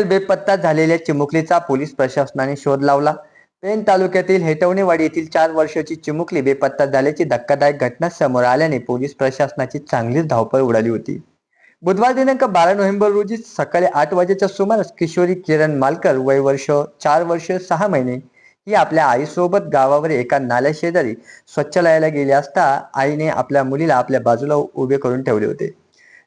अखेर बेपत्ता झालेल्या चिमुकलीचा पोलीस प्रशासनाने शोध लावला. पेण तालुक्यातील हेटवणेवाडी येथील चार वर्षाची चिमुकली बेपत्ता झाल्याची धक्कादायक घटना समोर आल्याने पोलीस प्रशासनाची चांगलीच धावपळ उडाली होती. बुधवार दिनांक बारा नोव्हेंबर रोजी सकाळी आठ वाजेच्या सुमारास किशोरी किरण मालकर वय वर्ष चार वर्ष सहा महिने ही आपल्या आईसोबत गावावर एका नाल्या शेजारी स्वच्छालयाला गेली असता आईने आपल्या मुलीला आपल्या बाजूला उभे करून ठेवले होते.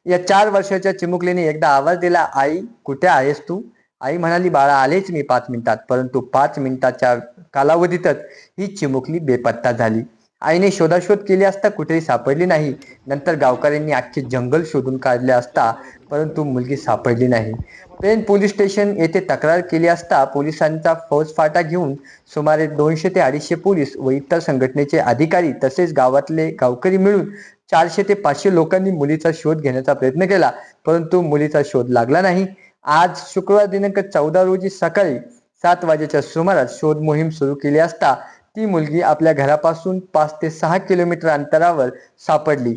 या चार वर्षाच्या चिमुकलीने एकदा आवाज दिला आई कुठे आहेस तू? आई म्हणाली बाळा आलेच मी पाच मिनिटात. परंतु पाच मिनिटाच्या कालावधीतच ही चिमुकली बेपत्ता झाली. आईने शोधाशोध केली असता कुठेही सापडली नाही. नंतर गावकऱ्यांनी अख्खे जंगल शोधून काढले असता परंतु मुलगी सापडली नाही. पेन पोलीस स्टेशन येथे तक्रार केली असता पोलिसांचा फौजफाटा घेऊन सुमारे दोनशे ते अडीचशे पोलीस व इतर संघटनेचे अधिकारी तसेच गावातले गावकरी मिळून चारशे ते पाचशे लोकांनी मुलीचा शोध घेण्याचा प्रयत्न केला परंतु मुलीचा शोध लागला नाही. आज शुक्रवार दिनांक चौदा रोजी सकाळी सात वाजेच्या सुमारास शोध मोहीम सुरू केली असता ती मुलगी आपल्या घरापासून पाच ते सहा किलोमीटर अंतरावर सापडली.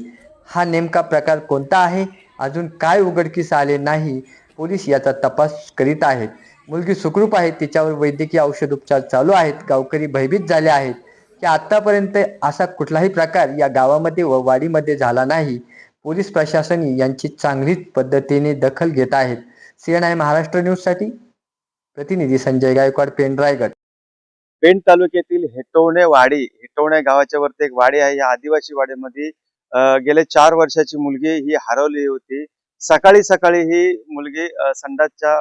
हा नेमका प्रकार कोणता आहे? अजून काय उघडकीस आले नाही? पोलीस याचा तपास करीत आहेत. मुलगी सुखरूप आहे तिच्यावर वैद्यकीय औषध उपचार चालू आहेत गावकरी भयभीत झाले आहेत. की आतापर्यंत असा कुठलाही प्रकार या गावामध्ये व वाडीमध्ये झाला नाही. पोलीस प्रशासन यांची चांगलीच पद्धतीने दखल घेत आहेत. सीएनआय महाराष्ट्र न्यूजसाठी प्रतिनिधी संजय गायकवाड पेन रायगड पेण तालुक्यातील हेटवणे वाडी हेटवणे गावाच्या वरती एक वाडी आहे. या आदिवासी वाडीमध्ये गेल्या चार वर्षाची मुलगी ही हरवली होती. सकाळी सकाळी ही मुलगी संडासच्या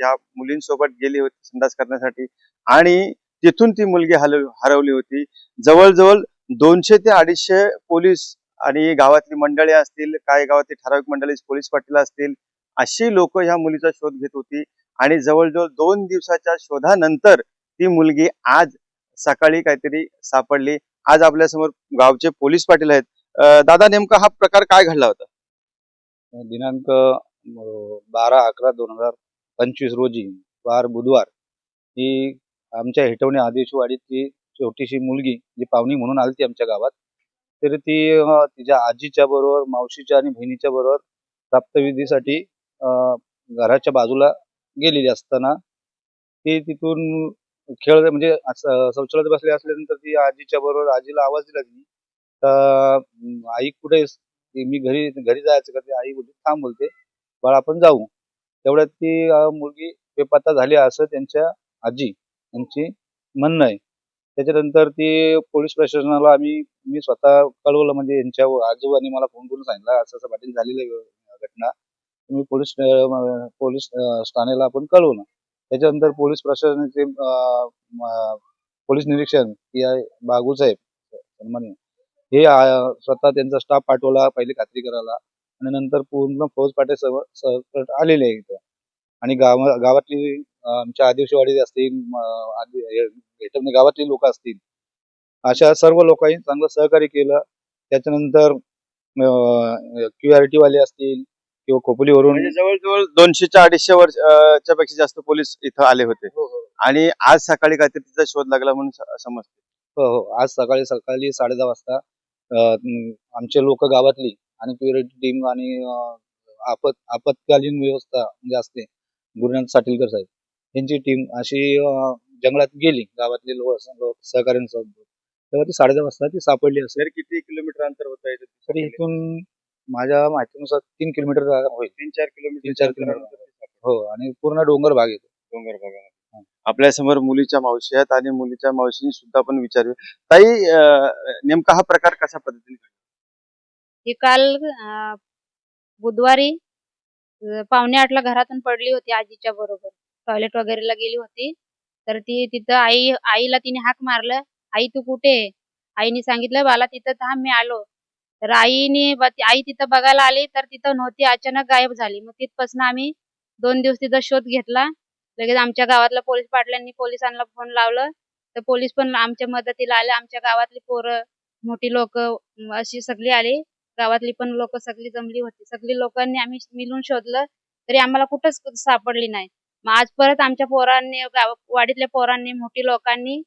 या मुलींसोबत गेली होती संडास करण्यासाठी आणि तिथून ती मुलगी हलव हरवली होती. जवळजवळ दोनशे ते अडीचशे पोलीस आणि गावातली मंडळी असतील काही गावातली ठराविक मंडळी पोलीस पाटील असतील अशी लोक ह्या मुलीचा शोध घेत होती. आणि जवळजवळ दोन दिवसाच्या शोधानंतर ती मुलगी आज सकाळी काहीतरी सापडली. आज आपल्यासमोर गावचे पोलीस पाटील आहेत. दादा नेमका हा प्रकार काय घडला होता? दिनांक बारा अकरा दोन हजार पंचवीस रोजी वार बुधवार ही आमच्या हेटवणे आदेशवाडीतली छोटीशी मुलगी जी पाहुणी म्हणून आली ती आमच्या गावात तर ती तिच्या आजीच्या बरोबर मावशीच्या आणि बहिणीच्या बरोबर प्राप्तविधीसाठी घराच्या बाजूला गेलेली असताना ती तिथून खेळ म्हणजे असं शौचालयात बसले असल्यानंतर ती आजीच्या बरोबर आजीला आवाज दिला तिने. तर आई कुठे आहेस? मी घरी घरी जायचं का? ती आई बोलते थांब बोलते. बाळा आपण जाऊ. तेवढ्यात ती अं, मुलगी बेपत्ता झाली असं त्यांच्या आजी यांची म्हणणं आहे. त्याच्यानंतर ती पोलीस प्रशासनाला आम्ही मी स्वतः कळवलं म्हणजे यांच्या आजोबांनी मला फोन करून सांगितलं असं असं पाटील झालेली आहे घटना. मी पोलीस अं, पोलीस अं, ठाण्याला आपण कळवलं. त्याच्यानंतर पोलीस प्रशासनाचे पोलीस निरीक्षण बागू साहेब बागूसाहेब हे स्वतः त्यांचा स्टाफ पाठवला पहिले खात्री करायला आणि नंतर पूर्ण फौज पाटे सकट आलेले आहे इथं. आणि गाव गावातली आमच्या आदिवासीवाडी असतील आदि- गावातली लोक असतील अशा सर्व लोकांनी चांगलं सहकार्य केलं. त्याच्यानंतर क्यू आर टी वाले असतील किंवा खोपोलीवरून म्हणजे जवळजवळ दोनशेच्या अडीचशे वर्षाच्या पेक्षा जास्त पोलीस इथं आले होते. आणि आज सकाळी काहीतरी तिचा शोध लागला म्हणून स- समजते. हो हो. आज सकाळी सकाळी साडे दहा वाजता अं, म, आमचे लोक गावातली आणि प्युरिटी टीम आणि अं, आपत आपत्कालीन व्यवस्था म्हणजे असते गुरुनाथ साटीलकर साहेब. यांची टीम अशी अं, जंगलात गेली गावातले लोक लोक सहकार्यांसोबत तेव्हा ती साडे दहा वाजता ती सापडली असेल. तर किती किलोमीटर अंतर होत आहे तरी इथून माझ्या माहितीनुसार तीन किलोमीटर होईल. तीन चार किलोमीटर तीन चार किलोमीटर. हो आणि पूर्ण डोंगर भाग येतो. डोंगर भागामध्ये आपल्यासमोर मुलीच्या मावशी आहेत आणि मुलीच्या मावशीने सुद्धा आपण विचारू ताई अं, नेमका हा प्रकार कशा पद्धतीने घडला? ती काल अं, बुधवारी अं, पावणे आठला घरातून पडली होती आजीच्या बरोबर. टॉयलेट वगैरेला गेली होती. तर ती तिथं आई आईला तिने हाक मारलं. आई तू कुठे? आहे आईने सांगितलं बाला तिथं थांब मी आलो. तर आईने ती- आई तिथं बघायला आली तर तिथं नव्हती अचानक गायब झाली. मग तिथपासून आम्ही दोन दिवस तिचा शोध घेतला. लगेच आमच्या गावातल्या पोलीस पाटलांनी पोलिसांना फोन लावलं. तर पोलीस पण आमच्या मदतीला आले. आमच्या गावातली पोरं मोठी लोक अशी सगळी आली. गावातली पण लोक सगळी जमली होती. सगळी लोकांनी आम्ही मिळून शोधलं. तरी आम्हाला कुठंच सापडली नाही. मग आज परत आमच्या पोरांनी गाव वाडीतल्या पोरांनी मोठी लोकांनी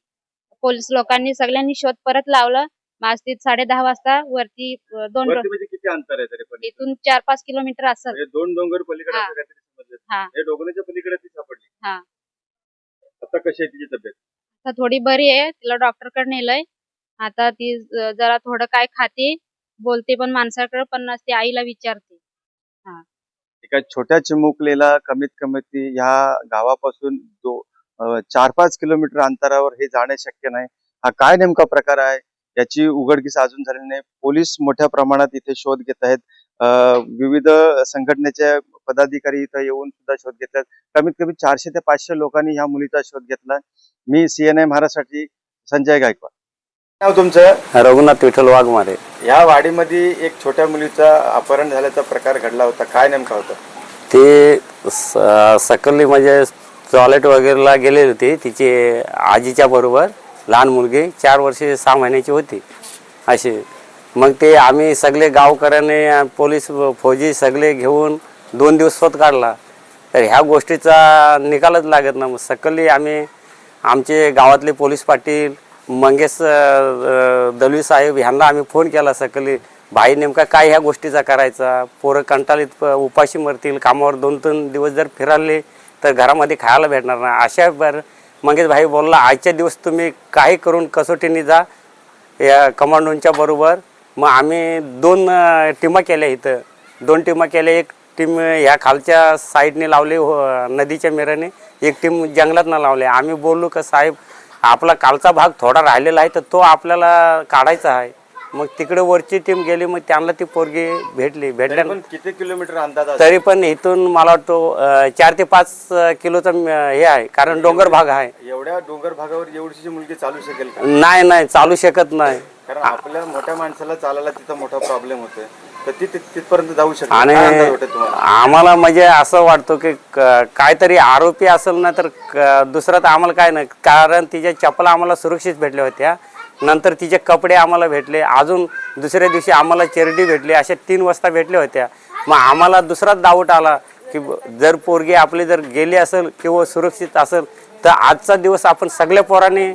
पोलीस लोकांनी सगळ्यांनी शोध परत लावला. मग आज ती साडे दहा वाजता वरती अं, दोन वरती म्हणजे किती अंतर आहे तरी पण इथून चार पाच किलोमीटर असेल. म्हणजे दोन डोंगर पलीकडे हा. असं काहीतरी समजलं. हा. हे डोंगराच्या पलीकडे ती सापडली. हा. आता कशी आहे तिची तब्येत? आता थोडी बरी आहे. तिला डॉक्टरकडे नेलंय. आता ती ज- जरा थोडं काय खाते बोलते पण माणसाकडे पण नसते आईला विचारते. एका छोट्या चिमुकलेला कमीत कमी ती ह्या गावापासून दो चार पाच किलोमीटर अंतरावर हे जाणे शक्य नाही. हा काय नेमका प्रकार आहे? याची उघडकीस अजून झालेली नाही. पोलीस मोठ्या प्रमाणात इथे शोध घेत आहेत. विविध संघटनेचे पदाधिकारी इथं येऊन सुद्धा शोध घेत आहेत. कमीत कमी चारशे ते पाचशे लोकांनी ह्या मुलीचा शोध घेतला मी सीएनआय महाराष्ट्रासाठी संजय गायकवाड. नाव तुमचं? रघुनाथ विठ्ठल वाघमारे. या वाडीमध्ये एक छोट्या मुलीचा अपहरण झाल्याचा प्रकार घडला होता. काय नेमका होता? ती सकली म्हणजे टॉयलेट वगैरेला गेलेली होती. तिची आजीच्या बरोबर. लहान मुलगी चार वर्षे सहा महिन्याची होती. असे मग ते आम्ही सगळे गावकऱ्याने पोलीस फौजी सगळे घेऊन दोन दिवस स्वत काढला. तर ह्या गोष्टीचा निकालच लागत ना मग सकली आम्ही आमचे गावातले पोलीस पाटील मंगेश दलवी साहेब ह्यांना आम्ही फोन केला सकली भाई नेमका काय ह्या गोष्टीचा करायचा? पोरं कंटाळीत प- उपाशी मरतील कामावर दोन तीन दिवस जर फिराले तर घरामध्ये खायला भेटणार नाही. अशा बर मंगेश भाई बोलला आजच्या दिवस तुम्ही काही करून कसोटीने जा या कमांडोंच्या बरोबर. मग आम्ही दोन टीमा केल्या इथं. दोन टीमा केल्या एक टीम ह्या खालच्या साईडने लावली हो- नदीच्या मेराने एक टीम जंगलातनं लावली. आम्ही बोललो का साहेब आपला कालचा भाग थोडा राहिलेला आहे तर तो आपल्याला काढायचा आहे. मग तिकडे वरची टीम गेली मग त्यांना ती पोरगी भेटली. भेटल्या पण किती किलोमीटर अंदाज असेल? तरी पण इथून मला वाटतो अं, चार ते पाच अं, किलोचा हे आहे. कारण डोंगर भाग आहे. एवढ्या डोंगर भागावर एवढीशी मुलगी चालू शकेल का? नाही नाही चालू शकत नाही. कारण आपल्या मोठ्या माणसाला चालायला तिथं मोठा प्रॉब्लेम होतोय. तर ती ति- तिथपर्यंत जाऊ शकते. आणि काय अंदाज वाटत तुम्हाला? आम्हाला म्हणजे असं वाटतं की क- काहीतरी आरोपी असेल ना तर क- दुसरं तर आम्हाला काय नाही. कारण तिच्या चपला आम्हाला सुरक्षित भेटल्या होत्या. नंतर तिचे कपडे आम्हाला भेटले. अजून दुसऱ्या दिवशी आम्हाला चेरडी भेटली. अशा तीन वाजता भेटल्या होत्या. मग आम्हाला दुसराच डाऊट आला की जर पोरगी आपली जर गेली असेल किंवा सुरक्षित असेल तर आजचा दिवस आपण सगळ्या पोरांनी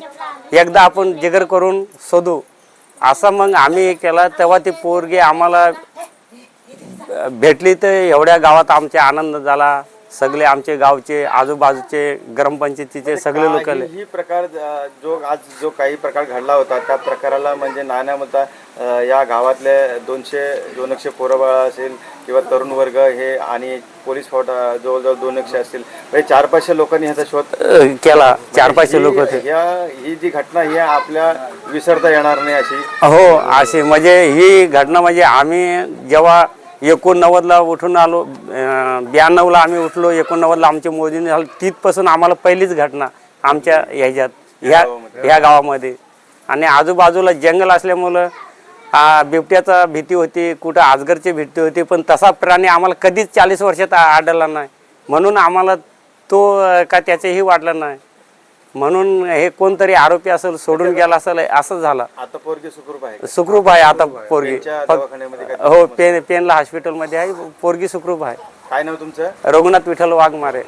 एकदा आपण जिगर करून शोधू. असं मग आम्ही हे केला. तेव्हा ती पोरगी आम्हाला भेटली तर एवढ्या गावात आमचा आनंद झाला. सगळे आमचे गावचे आजूबाजूचे ग्रामपंचायतीचे सगळे लोक ही ही प्रकार अं, जो आज जो काही प्रकार घडला होता त्या प्रकाराला म्हणजे नाण्यामता अं, या गावातले दोनशे दोन एकशे पोरबाळ असेल किंवा तरुण वर्ग हे आणि पोलीस अं, जवळजवळ दोन एकशे असतील म्हणजे चार पाचशे लोकांनी ह्याचा शोध केला. चार पाचशे लोक ही- होते. ह्या ही जी घटना ही आपल्या विसरता येणार नाही अशी. हो असे म्हणजे ही घटना म्हणजे आम्ही जेव्हा एकोणनव्वदला उठून आलो ब्याण्णवला आम्ही उठलो एकोणनव्वदला आमची मोजणी झाली तिथपासून आम्हाला पहिलीच घटना आमच्या ह्याच्यात ह्या ह्या गावामध्ये. आणि आजूबाजूला जंगल असल्यामुळं बिबट्याचा भीती होती कुठं आजगरची भीती होती पण तसा प्राणी आम्हाला कधीच चाळीस वर्षात आढळला नाही. म्हणून आम्हाला तो का त्याचंही वाटलं नाही. म्हणून हे कोणतरी आरोपी असेल सोडून गेला असेल असं झालं. आता पोरगी सुखरूप आहे. सुखरूप आहे आता पोरगी. हो पेन पेनला हॉस्पिटलमध्ये आहे पोरगी सुखरूप आहे. काय नाव तुमचं? रघुनाथ विठ्ठल वाघमारे.